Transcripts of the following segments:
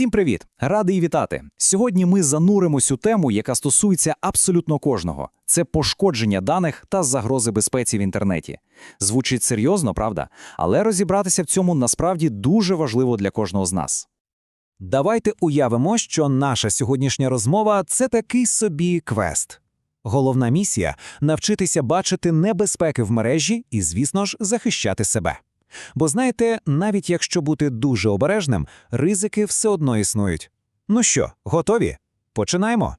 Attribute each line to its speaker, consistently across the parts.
Speaker 1: Всім привіт! Радий вітати! Сьогодні ми зануримось у тему, яка стосується абсолютно кожного: це пошкодження даних та загрози безпеці в інтернеті. Звучить серйозно, правда? Але розібратися в цьому насправді дуже важливо для кожного з нас.
Speaker 2: Давайте уявимо, що наша сьогоднішня розмова це такий собі квест. Головна місія навчитися бачити небезпеки в мережі і, звісно ж, захищати себе. Бо знаєте, навіть якщо бути дуже обережним, ризики все одно існують. Ну що, готові? Починаємо.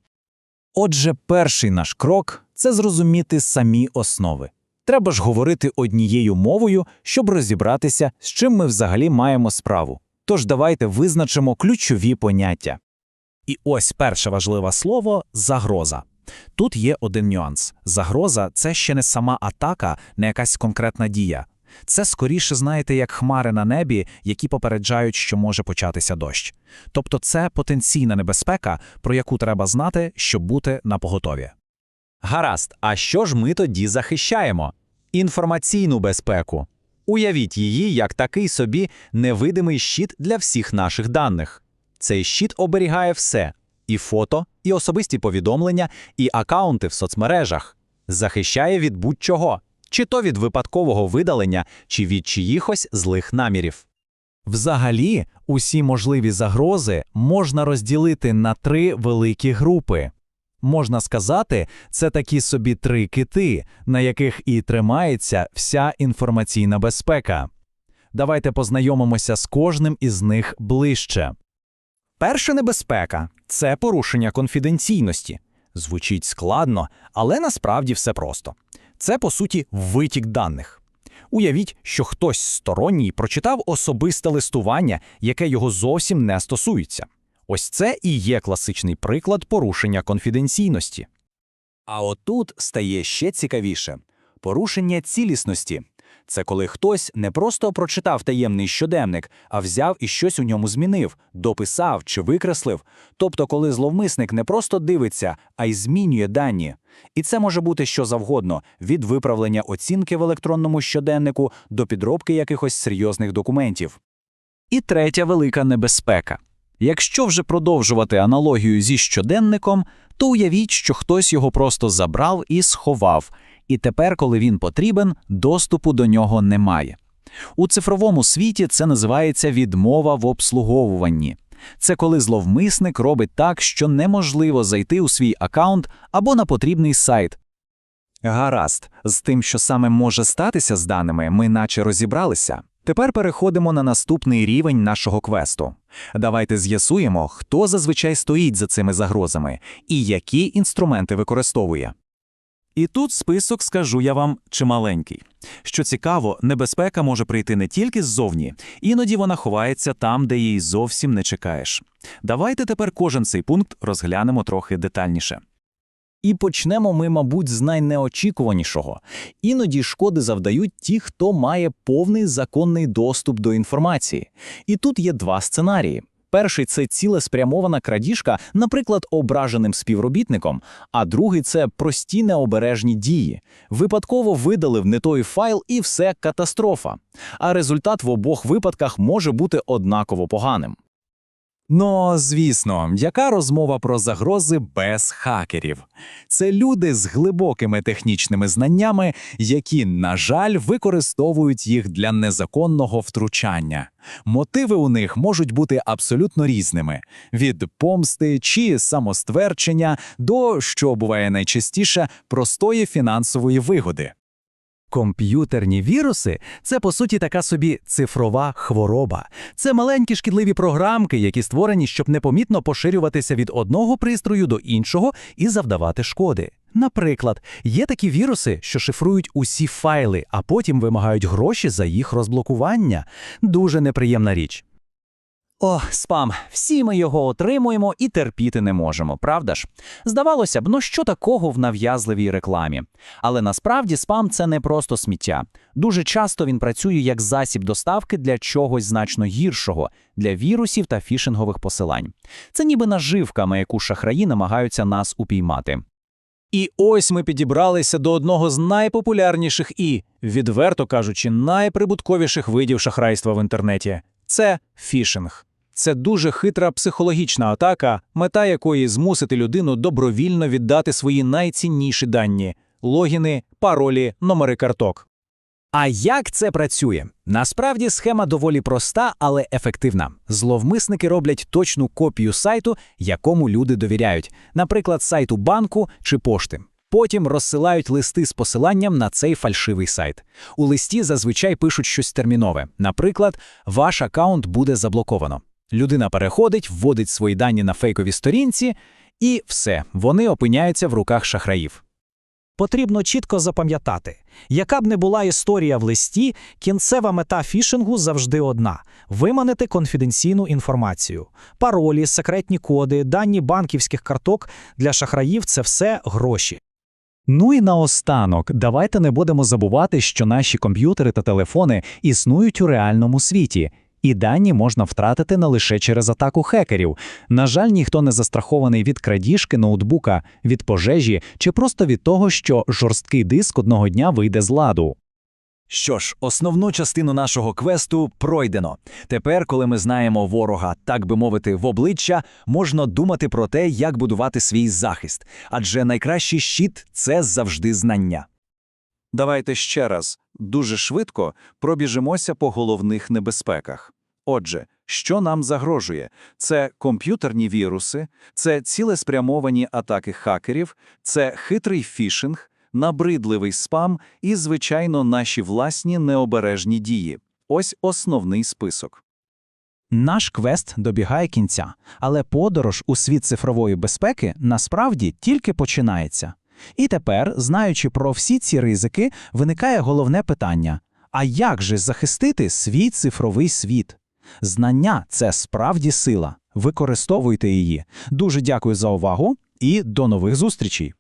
Speaker 1: Отже, перший наш крок це зрозуміти самі основи. Треба ж говорити однією мовою, щоб розібратися, з чим ми взагалі маємо справу. Тож давайте визначимо ключові поняття. І ось перше важливе слово загроза. Тут є один нюанс: загроза це ще не сама атака, не якась конкретна дія. Це скоріше, знаєте, як хмари на небі, які попереджають, що може початися дощ. Тобто це потенційна небезпека, про яку треба знати, щоб бути на поготові.
Speaker 3: Гаразд, а що ж ми тоді захищаємо? Інформаційну безпеку. Уявіть її як такий собі невидимий щит для всіх наших даних. Цей щит оберігає все: і фото, і особисті повідомлення, і акаунти в соцмережах, захищає від будь-чого, чи то від випадкового видалення, чи від чиїхось злих намірів.
Speaker 1: Взагалі, усі можливі загрози можна розділити на три великі групи. Можна сказати, це такі собі три кити, на яких і тримається вся інформаційна безпека. Давайте познайомимося з кожним із них ближче. Перша небезпека це порушення конфіденційності. Звучить складно, але насправді все просто. Це, по суті, витік даних. Уявіть, що хтось сторонній прочитав особисте листування, яке його зовсім не стосується. Ось це і є класичний приклад порушення конфіденційності.
Speaker 2: А отут стає ще цікавіше порушення цілісності. Це коли хтось не просто прочитав таємний щоденник, а взяв і щось у ньому змінив, дописав чи викреслив. Тобто, коли зловмисник не просто дивиться, а й змінює дані. І це може бути що завгодно: від виправлення оцінки в електронному щоденнику до підробки якихось серйозних документів.
Speaker 1: І третя велика небезпека. Якщо вже продовжувати аналогію зі щоденником, то уявіть, що хтось його просто забрав і сховав, і тепер, коли він потрібен, доступу до нього немає. У цифровому світі це називається відмова в обслуговуванні. Це коли зловмисник робить так, що неможливо зайти у свій аккаунт або на потрібний сайт.
Speaker 2: Гаразд, з тим, що саме може статися з даними, ми наче розібралися. Тепер переходимо на наступний рівень нашого квесту. Давайте з'ясуємо, хто зазвичай стоїть за цими загрозами і які інструменти використовує.
Speaker 4: І тут список, скажу я вам, чималенький. Що цікаво, небезпека може прийти не тільки ззовні, іноді вона ховається там, де її зовсім не чекаєш. Давайте тепер кожен цей пункт розглянемо трохи детальніше.
Speaker 1: І почнемо ми, мабуть, з найнеочікуванішого. Іноді шкоди завдають ті, хто має повний законний доступ до інформації. І тут є два сценарії. Перший це цілеспрямована крадіжка, наприклад, ображеним співробітником, а другий це прості необережні дії. Випадково видалив не той файл і все катастрофа. А результат в обох випадках може бути однаково поганим.
Speaker 2: Ну, звісно, яка розмова про загрози без хакерів? Це люди з глибокими технічними знаннями, які, на жаль, використовують їх для незаконного втручання. Мотиви у них можуть бути абсолютно різними: від помсти чи самоствердження до, що буває найчастіше, простої фінансової вигоди.
Speaker 5: Комп'ютерні віруси це по суті така собі цифрова хвороба. Це маленькі шкідливі програмки, які створені, щоб непомітно поширюватися від одного пристрою до іншого і завдавати шкоди. Наприклад, є такі віруси, що шифрують усі файли, а потім вимагають гроші за їх розблокування. Дуже неприємна річ.
Speaker 1: О, спам, всі ми його отримуємо і терпіти не можемо, правда ж? Здавалося б, ну що такого в нав'язливій рекламі? Але насправді спам це не просто сміття. Дуже часто він працює як засіб доставки для чогось значно гіршого, для вірусів та фішингових посилань. Це ніби наживка, на яку шахраї намагаються нас упіймати. І ось ми підібралися до одного з найпопулярніших і, відверто кажучи, найприбутковіших видів шахрайства в інтернеті це фішинг.
Speaker 6: Це дуже хитра психологічна атака, мета якої змусити людину добровільно віддати свої найцінніші дані логіни, паролі, номери карток.
Speaker 1: А як це працює? Насправді схема доволі проста, але ефективна. Зловмисники роблять точну копію сайту, якому люди довіряють, наприклад, сайту банку чи пошти. Потім розсилають листи з посиланням на цей фальшивий сайт. У листі зазвичай пишуть щось термінове. Наприклад, ваш аккаунт буде заблоковано. Людина переходить, вводить свої дані на фейковій сторінці, і все, вони опиняються в руках шахраїв.
Speaker 7: Потрібно чітко запам'ятати, яка б не була історія в листі, кінцева мета фішингу завжди одна виманити конфіденційну інформацію. Паролі, секретні коди, дані банківських карток для шахраїв це все гроші.
Speaker 2: Ну і наостанок, давайте не будемо забувати, що наші комп'ютери та телефони існують у реальному світі. І дані можна втратити не лише через атаку хекерів. На жаль, ніхто не застрахований від крадіжки ноутбука, від пожежі чи просто від того, що жорсткий диск одного дня вийде з ладу.
Speaker 3: Що ж, основну частину нашого квесту пройдено. Тепер, коли ми знаємо ворога, так би мовити, в обличчя, можна думати про те, як будувати свій захист. Адже найкращий щит це завжди знання.
Speaker 6: Давайте ще раз дуже швидко пробіжимося по головних небезпеках. Отже, що нам загрожує? Це комп'ютерні віруси, це цілеспрямовані атаки хакерів, це хитрий фішинг, набридливий спам і, звичайно, наші власні необережні дії. Ось основний список.
Speaker 5: Наш квест добігає кінця, але подорож у світ цифрової безпеки насправді тільки починається. І тепер, знаючи про всі ці ризики, виникає головне питання: а як же захистити свій цифровий світ? Знання це справді сила. Використовуйте її. Дуже дякую за увагу і до нових зустрічей!